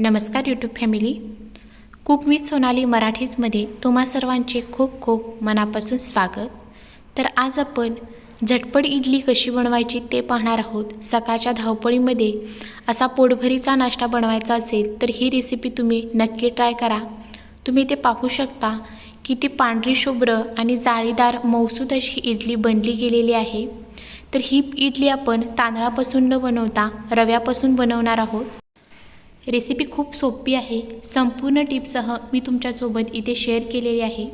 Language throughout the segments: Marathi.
नमस्कार YouTube family cook with Sonali मराठीजमध्ये तुम्हा सर्वांचे खूप खूप मनापासून स्वागत. तर आज आपण झटपट इडली कशी बनवायची ते पाहणार आहोत. सकाळच्या धावपळीमध्ये असा पोटभरीचा नाश्ता बनवायचा असेल तर ही रेसिपी तुम्ही नक्की ट्राय करा. तुम्ही ते पाहू शकता की ती पांढरी शुभ्र आणि जाळीदार मौसूद अशी इडली बनली गेलेली आहे. तर ही इडली आपण तांदळापासून न बनवता रव्यापासून बनवणार आहोत. रेसिपी खूप सोपी आहे. संपूर्ण टिपसह मी तुमच्यासोबत इथे शेअर केलेली आहे.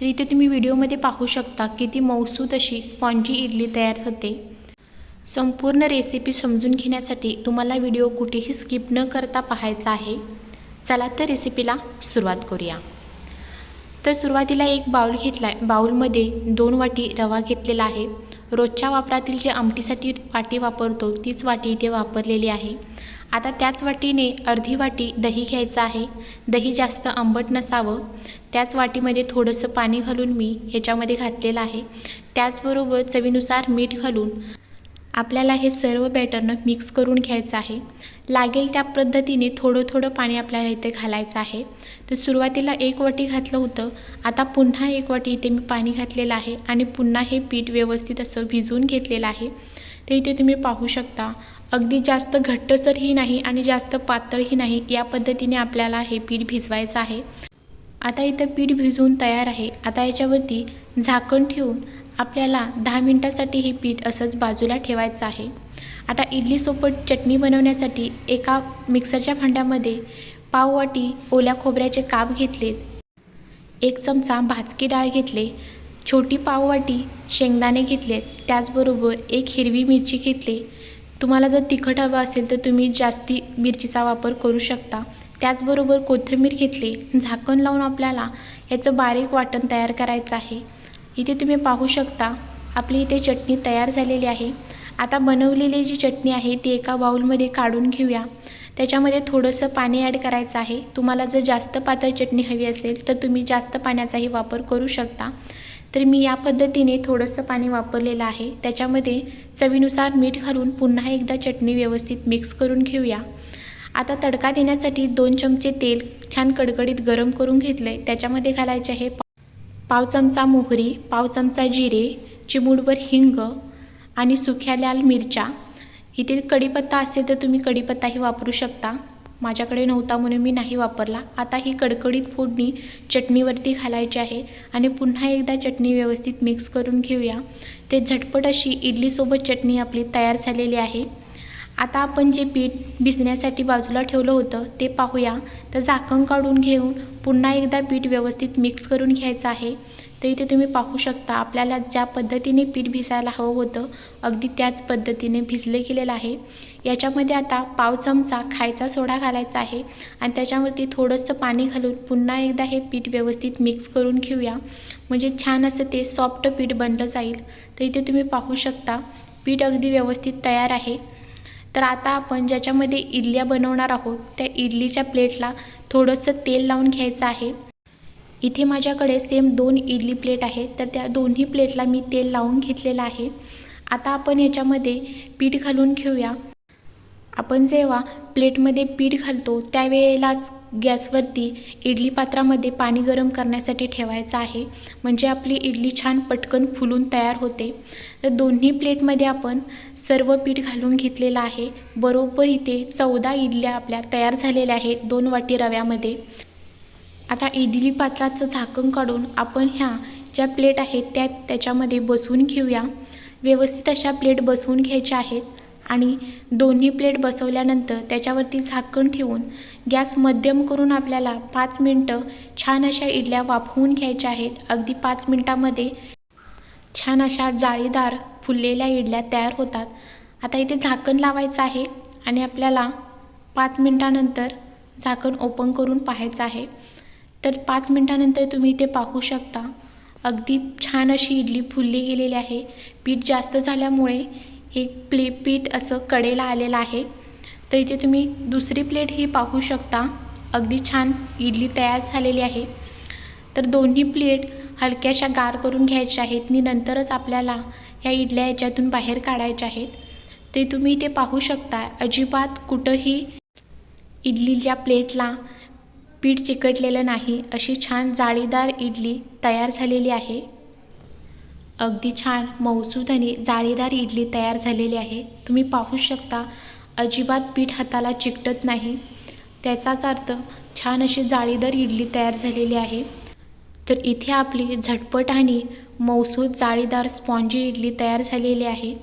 तर इथे तुम्ही व्हिडिओमध्ये पाहू शकता किती मौसूद अशी स्पॉन्जी इडली तयार होते. संपूर्ण रेसिपी समजून घेण्यासाठी तुम्हाला व्हिडिओ कुठेही स्किप न करता पाहायचा आहे. चला तर रेसिपीला सुरुवात करूया. तर सुरुवातीला एक बाऊल घेतला आहे बाऊलमध्ये दोन वाटी रवा घेतलेला आहे. रोजच्या वापरातील जे आमटीसाठी वाटी वापरतो तीच वाटी इथे वापरलेली आहे. आता त्याच वाटीने अर्धी वाटी दही घ्यायचं आहे. दही जास्त आंबट नसावं. त्याच वाटीमध्ये थोडंसं पाणी घालून मी ह्याच्यामध्ये घातलेलं आहे. त्याचबरोबर चवीनुसार मीठ घालून आपल्याला हे सर्व बॅटरनं मिक्स करून घ्यायचं आहे. लागेल त्या पद्धतीने थोडं थोडं पाणी आपल्याला इथे घालायचं आहे. तर सुरुवातीला एक वाटी घातलं होतं. आता पुन्हा एक वाटी इथे मी पाणी घातलेलं आहे आणि पुन्हा हे पीठ व्यवस्थित असं भिजवून घेतलेलं आहे. ते इथे तुम्ही पाहू शकता. अगदी जास्त घट्टसरही नाही आणि जास्त पातळही नाही या पद्धतीने आपल्याला हे पीठ भिजवायचं आहे. आता इथं पीठ भिजवून तयार आहे. आता याच्यावरती झाकण ठेवून आपल्याला दहा मिनटासाठी हे पीठ असंच बाजूला ठेवायचं आहे. आता इडलीसोबत चटणी बनवण्यासाठी एका मिक्सरच्या भांड्यामध्ये पाववाटी ओल्या खोबऱ्याचे काप घेतलेत. एक चमचा भाजकी डाळ घेतले छोटी पाववाटी शेंगदाणे घेतलेत त्याचबरोबर एक हिरवी मिरची घेतली. तुम्हाला जर तिखट हवं असेल तर तुम्ही जास्ती मिरचीचा वापर करू शकता. त्याचबरोबर कोथिंबीर घेतली झाकण लावून आपल्याला याचं बारीक वाटण तयार करायचं आहे. इथे तुम्ही पाहू शकता आपली इथे चटणी तयार झालेली आहे. आता बनवलेली जी चटणी आहे ती एका बाऊलमध्ये काढून घेऊया. त्याच्यामध्ये थोडंसं पाणी ॲड करायचं आहे. तुम्हाला जर जास्त पातळ चटणी हवी असेल तर तुम्ही जास्त पाण्याचाही वापर करू शकता. तर मी या पद्धतीने थोडंसं पाणी वापरलेलं आहे. त्याच्यामध्ये चवीनुसार मीठ घालून पुन्हा एकदा चटणी व्यवस्थित मिक्स करून घेऊया. आता तडका देण्यासाठी दोन चमचे तेल छान कडकडीत गरम करून घेतलं आहे त्याच्यामध्ये घालायचे आहे पाव चमचा मोहरी पाव चमचा जिरे चिमूडभर हिंग आणि सुख्या लाल मिरच्या. इथे कढीपत्ता असेल तर तुम्ही कढीपत्ताही वापरू शकता. माझ्याकडे नव्हता म्हणून मी नाही वापरला. आता ही कडकडीत फोडणी चटणीवरती घालायची आहे आणि पुन्हा एकदा चटणी व्यवस्थित मिक्स करून घेऊया. ते झटपट अशी इडलीसोबत चटणी आपली तयार झालेली आहे. आता आपण जे पीठ भिजण्यासाठी बाजूला ठेवलं होतं ते पाहूया. तर झाकण काढून घेऊन पुन्हा एकदा पीठ व्यवस्थित मिक्स करून घ्यायचं आहे. तर इथे तुम्ही पाहू शकता आपल्याला ज्या पद्धतीने पीठ भिजायला हवं होतं अगदी त्याच पद्धतीने भिजलं गेलेलं आहे. याच्यामध्ये आता पाव चमचा खायचा सोडा घालायचा आहे आणि त्याच्यावरती थोडंसं पाणी घालून पुन्हा एकदा हे पीठ व्यवस्थित मिक्स करून घेऊया. म्हणजे छान असं ते सॉफ्ट पीठ बनलं जाईल. तर इथे तुम्ही पाहू शकता पीठ अगदी व्यवस्थित तयार आहे. तर आता आपण ज्याच्यामध्ये इडल्या बनवणार आहोत त्या इडलीच्या प्लेटला थोडंसं तेल लावून घ्यायचं आहे. इथे माझ्याकडे सेम दोन इडली प्लेट आहेत तर त्या दोन्ही प्लेटला मी तेल लावून घेतलेलं आहे. आता आपण ह्याच्यामध्ये पीठ घालून घेऊया. आपण जेव्हा प्लेटमध्ये पीठ घालतो त्यावेळेलाच गॅसवरती इडली पात्रामध्ये पाणी गरम करण्यासाठी ठेवायचं आहे. म्हणजे आपली इडली छान पटकन फुलून तयार होते. तर दोन्ही प्लेटमध्ये आपण सर्व पीठ घालून घेतलेलं आहे. बरोबर इथे चौदा इडल्या आपल्या तयार झालेल्या आहेत दोन वाटी रव्यामध्ये. आता इडली पात्राचं झाकण काढून आपण ह्या ज्या प्लेट आहेत त्या त्याच्यामध्ये बसवून घेऊया. व्यवस्थित अशा प्लेट बसवून घ्यायच्या आहेत आणि दोन्ही प्लेट बसवल्यानंतर त्याच्यावरती झाकण ठेवून गॅस मध्यम करून आपल्याला पाच मिनटं छान अशा इडल्या वाफवून घ्यायच्या आहेत. अगदी पाच मिनटामध्ये छान अशा जाळीदार फुललेल्या इडल्या तयार होतात. आता इथे झाकण लावायचं आहे आणि आपल्याला पाच मिनटानंतर झाकण ओपन करून पाहायचं आहे. तर पाच मिनटानंतर तुम्ही इथे पाहू शकता अगदी छान अशी इडली फुलली गेलेली आहे. पीठ जास्त झाल्यामुळे हे प्ले पीठ असं कडेला आलेलं आहे. तर इथे तुम्ही दुसरी प्लेट ही पाहू शकता. अगदी छान इडली तयार झालेली आहे. तर दोन्ही प्लेट हलक्याशा गार करून घ्यायच्या आहेत आणि नंतरच आपल्याला ह्या इडल्या याच्यातून बाहेर काढायच्या आहेत. ते तुम्ही इथे पाहू शकता. अजिबात कुठंही इडलीच्या प्लेटला पीठ चिकटलेलं नाही. अशी छान जाळीदार इडली तयार झालेली आहे. अगदी छान मौसूद आणि जाळीदार इडली तयार झालेली आहे. तुम्ही पाहू शकता अजिबात पीठ हाताला चिकटत नाही. त्याचाच अर्थ छान अशी जाळीदार इडली तयार झालेली आहे. तर इथे आपली झटपट आणि मऊसूद जाळीदार स्पॉन्जी इडली तयार झालेली आहे.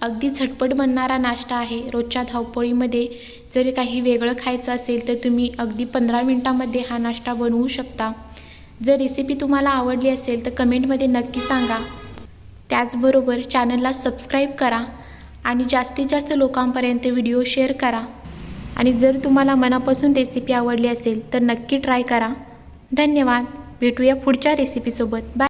अगदी झटपट बनणारा नाश्ता आहे. रोजच्या धावपळीमध्ये जर काही वेगळं खायचं असेल तर तुम्ही अगदी पंधरा मिनटामध्ये हा नाश्ता बनवू शकता. जर रेसिपी तुम्हाला आवडली असेल तर कमेंटमध्ये नक्की सांगा. त्याचबरोबर चॅनलला सबस्क्राईब करा आणि जास्तीत जास्त लोकांपर्यंत व्हिडिओ शेअर करा. आणि जर तुम्हाला मनापासून रेसिपी आवडली असेल तर नक्की ट्राय करा. धन्यवाद. भेटूया पुढच्या रेसिपीसोबत बाय